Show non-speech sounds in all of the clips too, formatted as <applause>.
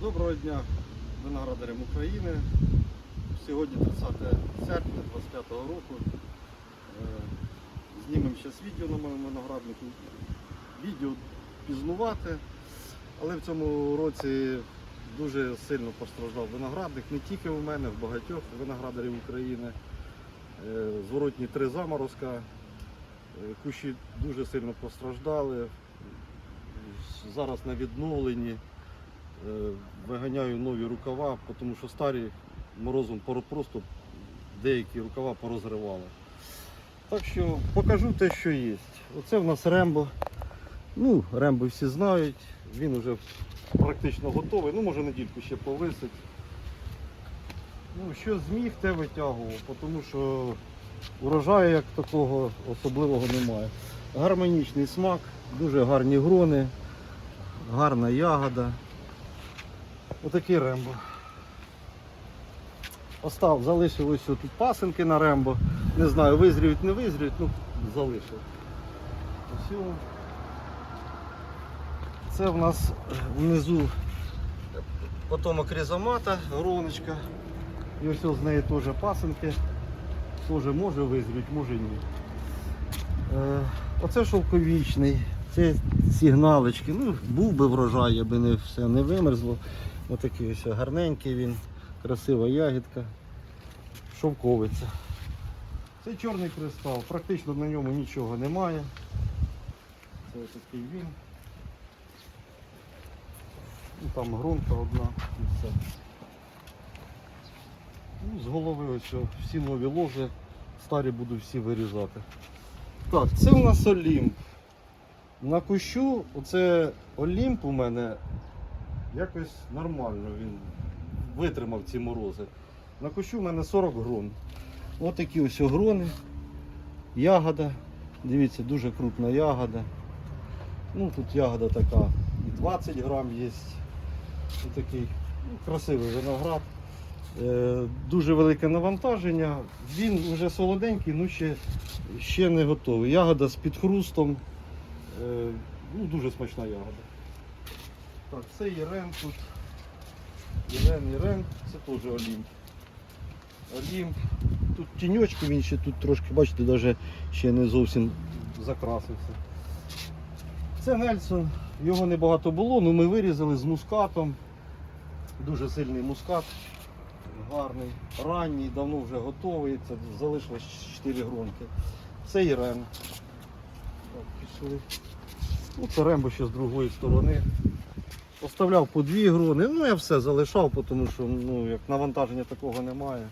Доброго дня виноградарям України. Сьогодні 30 серпня 25 року. Е, Знімемо зараз відео на моєму винограднику. Відео пізнувати, але в цьому році дуже сильно постраждав виноградник. Не тільки у мене, в багатьох виноградарів України. Е, Зворотні три заморозка. Е, Кущі дуже сильно постраждали. Зараз на відновленні. Е, виганяю нові рукава, тому що старі морозом просто деякі рукава порозривали. Так що покажу те, що є. Оце в нас рембо. Ну, рембо всі знають, він вже практично готовий. Ну, може недільку ще повисить. Ну, що зміг, те витягував, тому що урожаю як такого особливого немає. Гармонічний смак, дуже гарні грони, гарна ягода. Отакий рембо. Остав, залишив ось тут пасинки на рембо. Не знаю, визріють, не визріють, ну залишив. Це в нас внизу потомок різомата, гроночка. І ось з неї теж пасинки. Теж може визріють, може ні. Е, Оце шовковічний, це сигналочки. Ну, був би врожай, аби не все не вимерзло. Отакий ось гарненький він, красива ягідка, шовковиця. Це чорний кристал, практично на ньому нічого немає. Це ось такий він. Ну, там грунта одна і все. Ну, з голови ось всі нові ложи, старі буду всі вирізати. Так, це у нас Олімп. На кущу оце Олімп у мене якось нормально він витримав ці морози. На кущу в мене 40 грон. Ось такі ось грони. Ягода. Дивіться, дуже крупна ягода. Ну, тут ягода така і 20 грам є. Ось такий ну, красивий виноград. Е, дуже велике навантаження. Він вже солоденький, ну ще, ще не готовий. Ягода з підхрустом. Е, ну, дуже смачна ягода. Так, це Єрен тут. Єрен, Єрен, це теж Олімп. Олімп. Тут тіньочки, він ще тут трошки, бачите, навіть ще не зовсім закрасився. Це Нельсон. Його небагато було, але ми вирізали з мускатом. Дуже сильний мускат. Гарний, ранній, давно вже готовий. Це залишилось 4 гронки. Це Єрен. Так, пішли. Ну, це рембо ще з другої сторони. Оставляв по дві грони. Ну я все залишав, тому що ну, як навантаження такого немає.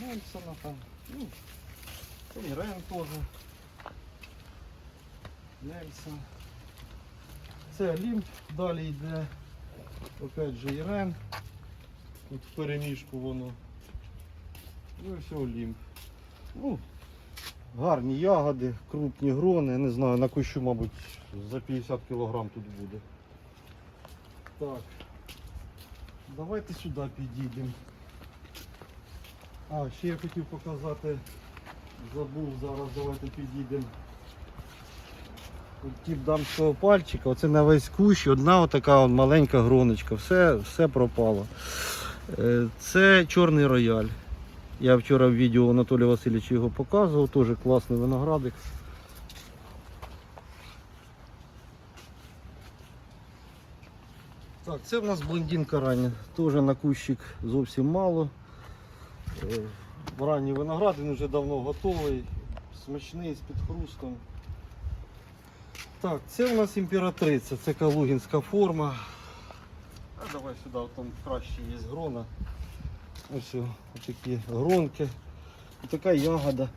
Нельсона там. Ну, це Ірен теж. Нельсон. Це Олімп далі йде. Опять же Ірен. Тут в переміжку воно. Ну і все Олімп. Ну, гарні ягоди, крупні грони, не знаю, на кущу, мабуть, за 50 кг тут буде. Так. Давайте сюди підійдемо. А, ще я хотів показати, забув зараз, давайте підійдемо. Тип дамського пальчика, оце на весь кущ, одна отака от маленька гроночка, все, все пропало. Е, Це чорний рояль. Я вчора в відео Анатолія Васильовича його показував, теж класний виноградик. Так, це в нас блондинка рання, теж на кущик зовсім мало. Е, Ранній виноград, він вже давно готовий, смачний, з підхрустом. Так, це у нас імператриця, це калугінська форма. Давай сюди, там краще є грона. Ось такі гронки. І така ягода.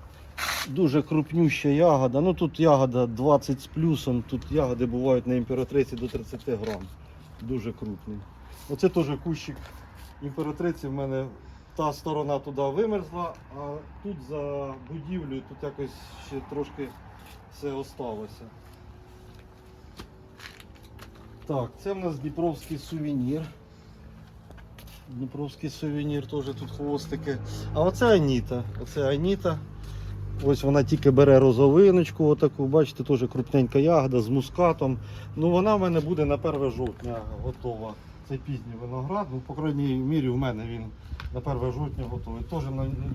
Дуже крупнюща ягода. Ну тут ягода 20 з плюсом, тут ягоди бувають на імператриці до 30 грам. Дуже крупний. Оце теж кущик імператриці в мене та сторона туди вимерзла, а тут за будівлею тут якось ще трошки все осталося. Так, це в нас Дніпровський сувенір. Дніпровський сувенір, теж тут хвостики. А оце Аніта. Оце Аніта. Ось вона тільки бере розовиночку, отаку, бачите, теж крупненька ягода з мускатом. Ну вона в мене буде на 1 жовтня готова. Це пізній виноград. Ну, по крайній мірі, в мене він на 1 жовтня готовий. Теж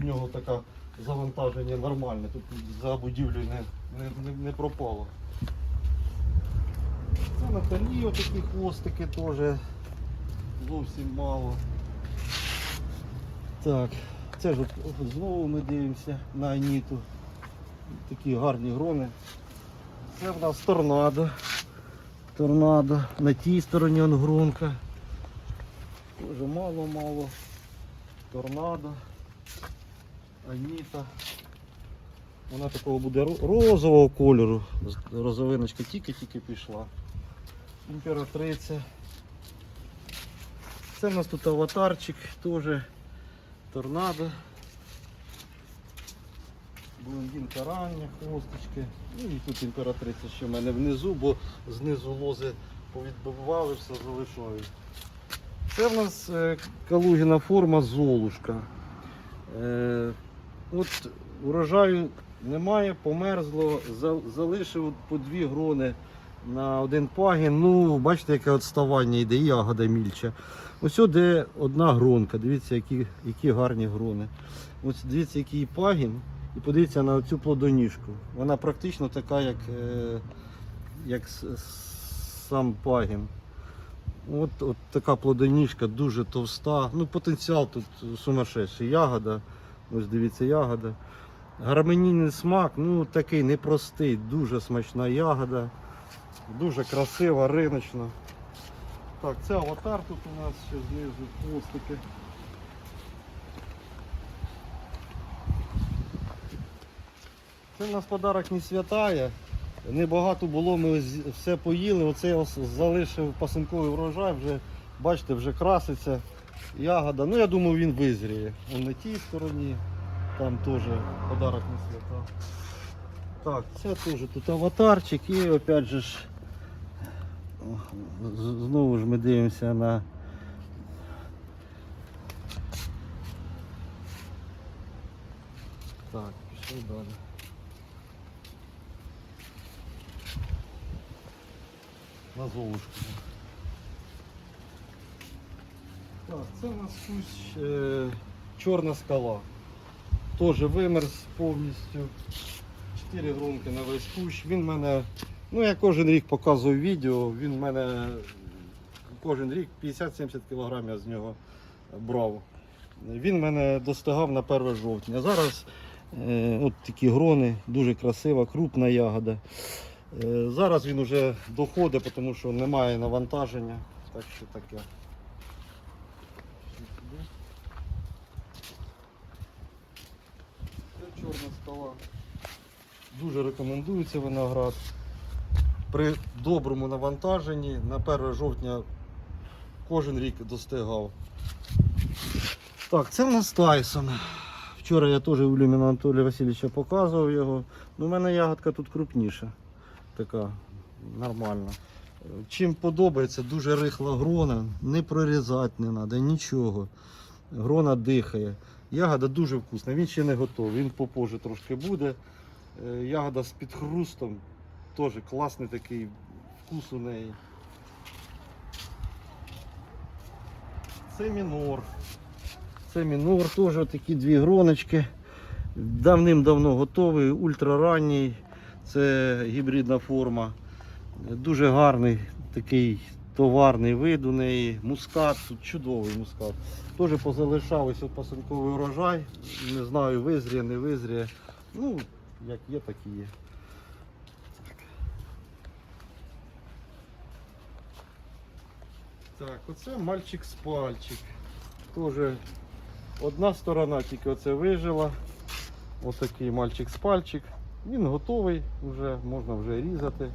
в нього таке завантаження нормальне. Тут за будівлею не, не, не, не пропало. Це на Наталі такі хвостики теж зовсім мало. Так, це ж от знову ми дивимося на Аніту. Такі гарні грони. Це в нас торнадо. Торнадо. На тій стороні он гронка. Дуже мало-мало. Торнадо. Аніта. Вона такого буде розового кольору. Розовиночка тільки-тільки пішла. Імператриця. Це в нас тут аватарчик, теж торнадо. Блондинка рання, хвосточки. Ну і тут імператриця ще в мене внизу, бо знизу лози повідбивали, все залишають. Це в нас е, калугіна форма золушка. Е, от урожаю немає, померзло, залишив по дві грони на один пагін. Ну, бачите, яке відставання йде, і ягода мільча. Ось де одна гронка. Дивіться, які, які гарні грони. Ось дивіться, який пагін. І подивіться на цю плодоніжку. Вона практично така, як, е, як сам пагін. От, от така плодоніжка, дуже товста. Ну, потенціал тут сумасшедший. Ягода. Ось дивіться, ягода. Гармонійний смак, ну такий непростий, дуже смачна ягода. Дуже красива, риночна. Так, це аватар тут у нас ще знизу хвостики. Це в нас подарок не святає. Небагато було, ми все поїли. Оце я залишив пасинковий врожай, вже бачите, вже краситься. Ягода. Ну я думаю, він визріє. Он на тій стороні. Там теж подарок не свята. Так, це теж тут аватарчик і опять же ж. Знову ж ми дивимося на. Так, пішли далі. На золушку. Так, це у нас кусь е, чорна скала. Теж вимерз повністю. Чотири гронки на весь кущ. Він в мене, ну я кожен рік показую відео, він в мене кожен рік 50-70 кг я з нього брав. Він мене достигав на 1 жовтня. Зараз е, от такі грони, дуже красива, крупна ягода. Е, зараз він вже доходить, тому що немає навантаження. Так що таке. Це чорна скала. Дуже рекомендується виноград. При доброму навантаженні на 1 жовтня кожен рік достигав. Так, це в нас Тайсон. Вчора я теж у Люміна Анатолія Васильовича показував його. Ну, у мене ягодка тут крупніша. Така нормальна. Чим подобається, дуже рихла грона, не прорізати не треба, нічого. Грона дихає. Ягода дуже вкусна, він ще не готовий, він попозже трошки буде. Е, Ягода з підхрустом, теж класний такий вкус у неї. Це мінор. Це мінор, теж такі дві гроночки. Давним-давно готовий, ультраранній. Це гібридна форма. Дуже гарний такий товарний вид у неї. Мускат, тут чудовий мускат. Теж позалишав ось от пасинковий урожай. Не знаю, визріє, не визріє. Ну, як є, так і є. Так, оце мальчик з пальчик. Теж одна сторона тільки оце вижила. Ось такий мальчик з пальчик. Він готовий, вже, можна вже різати.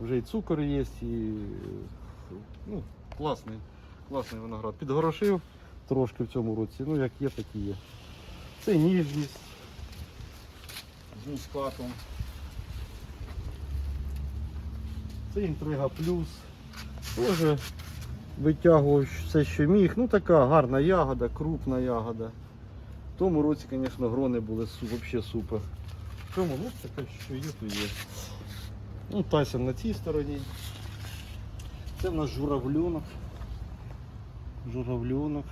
Вже і цукор є, і ну, класний, класний виноград. Підгорошив трошки в цьому році. Ну як є, так і є. Це ніжність з мускатом. Це інтрига плюс. Теж витягував все, що міг. Ну така гарна ягода, крупна ягода. В тому році, звісно, грони були взагалі супер. В цьому ну, таке, що є, то є. Ну, Тайсон на цій стороні. Це в нас журавльонок. Журавльонок.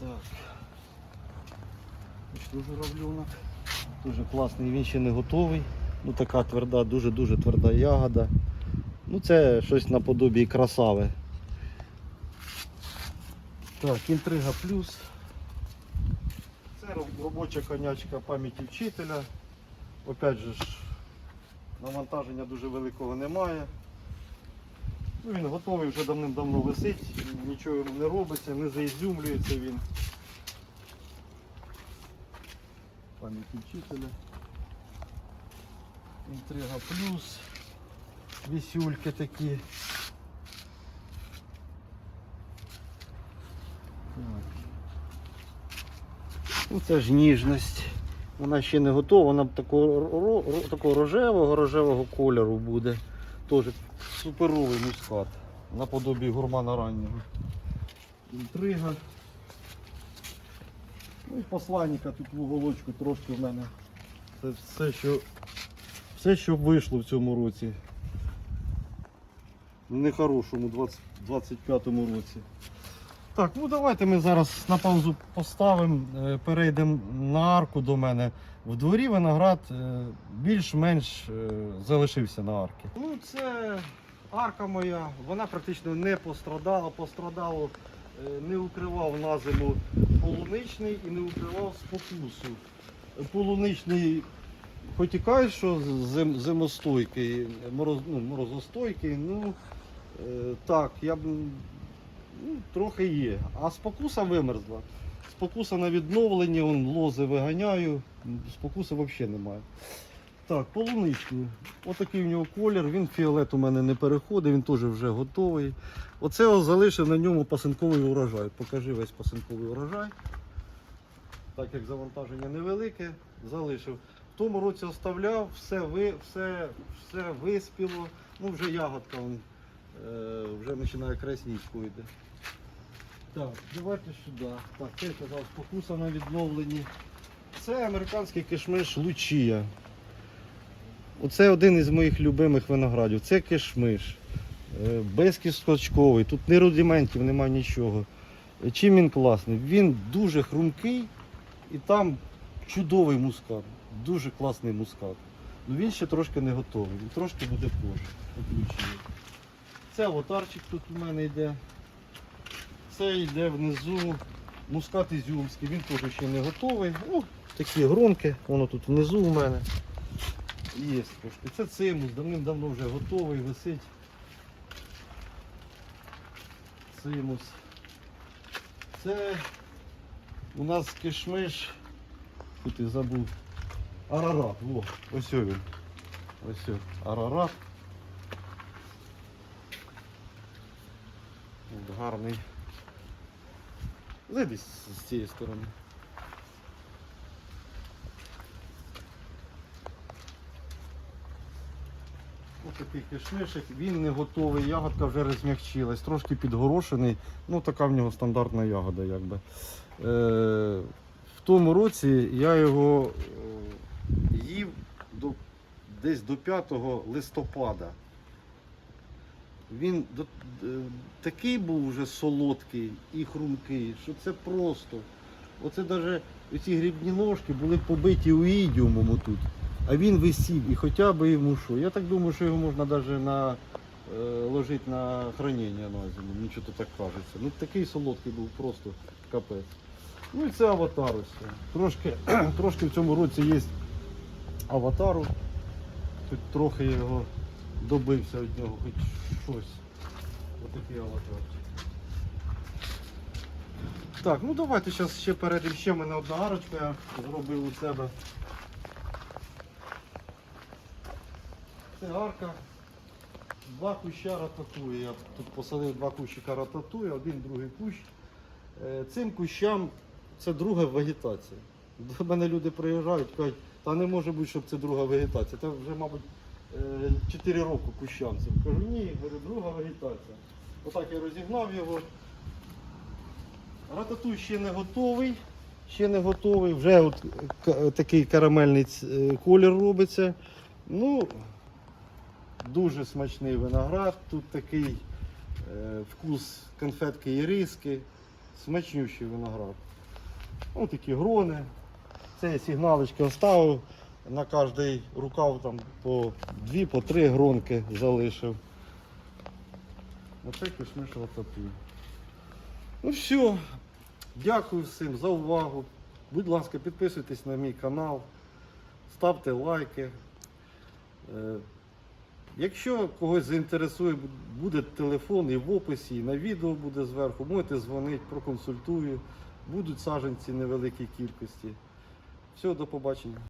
Так. Пішло журавльонок. Дуже класний, він ще не готовий. Ну така тверда, дуже-дуже тверда ягода. Ну це щось наподобі красави. Так, інтрига плюс. Це робоча конячка пам'яті вчителя. Опять же ж, навантаження дуже великого немає. Ну, він готовий вже давним-давно висить, нічого йому не робиться, не заізюмлюється він. Пам'яті вчителя. Інтрига плюс. Вісюльки такі. Так. Ну, це ж ніжність. Вона ще не готова, вона такого, такого рожевого, рожевого кольору буде. Теж суперовий мускат. Наподобі гурмана раннього. Інтрига. Ну і посланника тут в уголочку трошки в мене. Це все, що, все, що вийшло в цьому році. Нехорошому 20, 25-му році. Так, ну давайте ми зараз на паузу поставимо, е, перейдемо на арку до мене. В дворі виноград е, більш-менш е, залишився на арки. Ну, це арка моя, вона практично не пострадала. Пострадало, не укривав на зиму полуничний і не укривав спокусу. Полуничний, хоч що зим, зимостойкий, мороз, ну, морозостойкий, ну так, я б ну, трохи є. А спокуса вимерзла. Спокуса на відновленні, он, лози виганяю, спокуси взагалі немає. Так, полуничний. Отакий в нього колір, він фіолет у мене не переходить, він теж вже готовий. Оце залишив на ньому пасинковий урожай. Покажи весь пасинковий урожай. Так як завантаження невелике, залишив. В тому році оставляв, все, ви, все, все виспіло. Ну вже ягодка он, е, вже починає краснічку йде. Так, давайте сюди. Так, це казав, спокуса на відновленні. Це американський кишмиш Лучія. Оце один із моїх любимих виноградів. Це кишмиш. Е, Безкісточковий. Тут ні рудиментів, немає нічого. Е, Чим він класний? Він дуже хрумкий і там чудовий мускат. Дуже класний мускат. Ну він ще трошки не готовий. Він трошки буде позже. Це аватарчик тут у мене йде. Це йде внизу мускат ізюмський, він теж ще не готовий. Ну, такі гронки, воно тут внизу у мене. Є трошки. Це цимус, давним-давно вже готовий, висить. Цимус. Це у нас кишмиш. Тут я забув. Арарат. Во, ось він. Ось. Арарат. От Гарний. Зайди з цієї сторони. Ось такий кишмишик, він не готовий, ягодка вже розм'якчилась, трошки підгорошений. Ну така в нього стандартна ягода якби. Е, в тому році я його е, їв до, десь до 5 листопада. Він е, такий був вже солодкий і хрумкий, що це просто. Оце навіть ці грибні ножки були побиті у ідіумому тут. А він висів і хоча б йому що. Я так думаю, що його можна навіть на, е, ложити на хранення на зиму. Мені то так кажеться. Ну такий солодкий був просто капець. Ну і це аватар ось. Трошки, <clears throat> трошки в цьому році є аватару. Тут трохи його добився від нього, хоч щось. Отакий аватар. Так, ну давайте зараз ще перейдемо. Ще в мене одна арочка я зробив у себе. Це арка. Два куща рататує. Я тут посадив два кущика рататує, один другий кущ. Е, Цим кущам це друга вегетація. До мене люди приїжджають, кажуть, та не може бути, щоб це друга вегетація. Це вже, мабуть, 4 роки кущанцем. Кажу, ні, говорю, друга вегетація. Отак я розігнав його. Рататуй ще не готовий. Ще не готовий. Вже от такий карамельний е, колір робиться. Ну, дуже смачний виноград. Тут такий е, вкус конфетки і риски. Смачнющий виноград. Ось такі грони. Це я сигналочки оставив. На кожний рукав там по дві, по три гронки залишив. Оце кишмиш рататуй. Ну все. Дякую всім за увагу. Будь ласка, підписуйтесь на мій канал, ставте лайки. Е, Якщо когось заінтересує, буде телефон і в описі, і на відео буде зверху. Можете дзвонити, проконсультую. Будуть саджанці невеликій кількості. Все, до побачення.